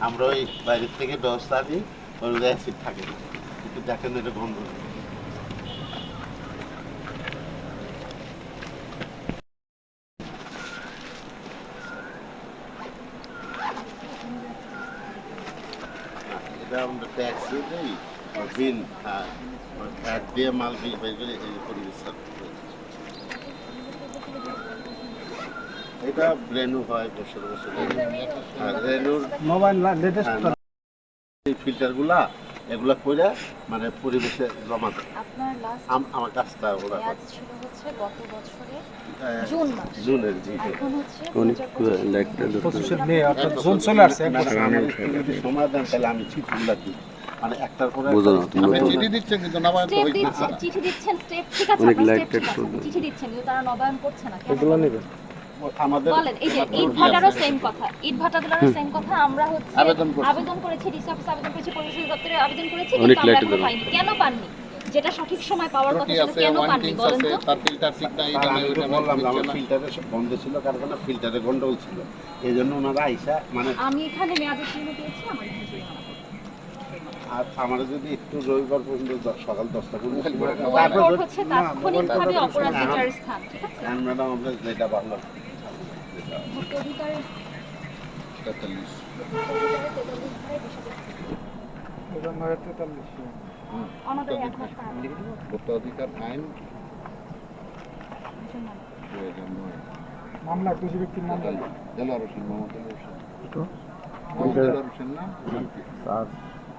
আমার ওই বাইরের থেকে ব্যবস্থা নিই ওর অ্যাসিড থাকে না কিন্তু দেখেন এটা গন্ধ এটা আমরা ট্যাক্সি দিই হ্যাঁ দিয়ে মাল বিল বের করে এই পরিবেশ এটা রেনু হয় বছর বছর আর রেনুর মোবাইল লেটেস্ট এই ফিল্টারগুলা এগুলা করে মানে পরিবেশে জমা দেয়। আমার কাজটা ওরা মেয়াদ ছিল হচ্ছে গত বছরে করে। জুন মাস। জুনের জি জি। এখন হচ্ছে অনেক 2025 পঁচিশের মে অর্থাৎ জুন চলে আসছে এক বছর। আমার একটু যদি সময় দেন তাহলে আমি চিঠিগুলা দিই। মানে একটার পরে বুঝো না, একটা- তুমি আপনি বুঝো চিঠি দিচ্ছেন কিন্তু নবায়ন তো স্টেপ না। চিঠি দিচ্ছেন স্টেপ ঠিক আছে অনেক আপনার লাইক স্টেপ টেক ঠিক আছে করবে। চিঠি দিচ্ছেন কিন্তু তারা নবায়ন করছে না এগুলো নেবে আমাদের বলেন এই যে ইট ভাটারও সেম কথা ইট ভাটাগুলোরও সেম কথা আমরা হচ্ছে আবেদন করছি। আবেদন করেছি ডিসি অফিসে আবেদন করেছি পরিবেশ দপ্তরে আবেদন করেছি কিন্তু আমরা late এখনও দিলাম। পাইনি কেন পাননি যেটা সঠিক সময় পাওয়ার কথা সেটা কেন পাননি বলেন তো তার ফিল্টার ঠিক নাই এটা আমি ওটা বললাম যে আমার ফিল্টারে বন্ধ ছিল কারখানা ফিল্টারে গন্ডগোল ছিল এই জন্য ওনারা আইসা মানে আমি এখানে মেয়াদের জন্য পেয়েছি আমার আর আমার যদি একটু রবিবার পর্যন্ত সকাল দশটা পর্যন্ত হ্যাঁ, ম্যাডাম আমরা যেটা ভালো তেতাল্লিশ অধিকারের তেতাল্লিশ। ধারায় এক মাস অধিকার আইন মামলা খুশি ব্যক্তির নাম। দেলোয়ার হোসেন মোহাম্মদ দেলোয়ার হোসেন। না?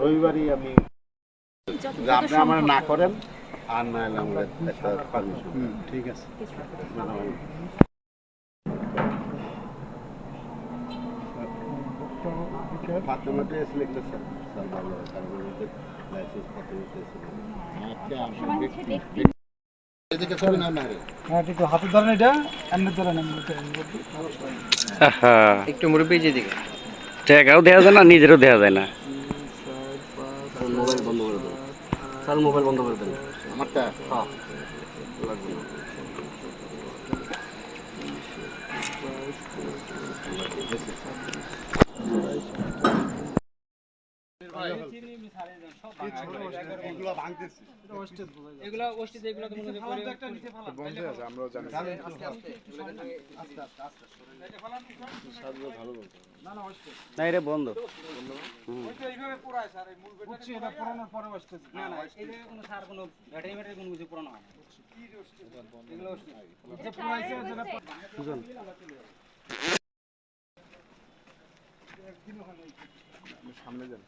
রবিবারই আমি যে আপনি আমার না করেন আর না হলে আমরা একটা পারমিশন ঠিক আছে। ফাতেমাতে এসে লিখতেছে স্যার ভালো কারণ লাইসেন্স ফাতেমাতে এসে আচ্ছা সময় হচ্ছে ব্যক্তি এদিকে ছবি নাও না হ্যাঁ একটু হাতে ধরেন এটা এমনি ধরেন একটু মুরব্বী যেদিকে টাকাও দেওয়া যায় না নিজেরও দেওয়া যায় না। মোবাইল বন্ধ করে দেন স্যার মোবাইল বন্ধ করে দেন। আমারটা? হ্যাঁ। না এটা বন্ধ না না এটা কোনো সার কোনো ব্যাটারি ব্যাটারি কোনো কিছু পুরানো হয় না এগুলো যে পুরাইছে যেটা সামনে যান।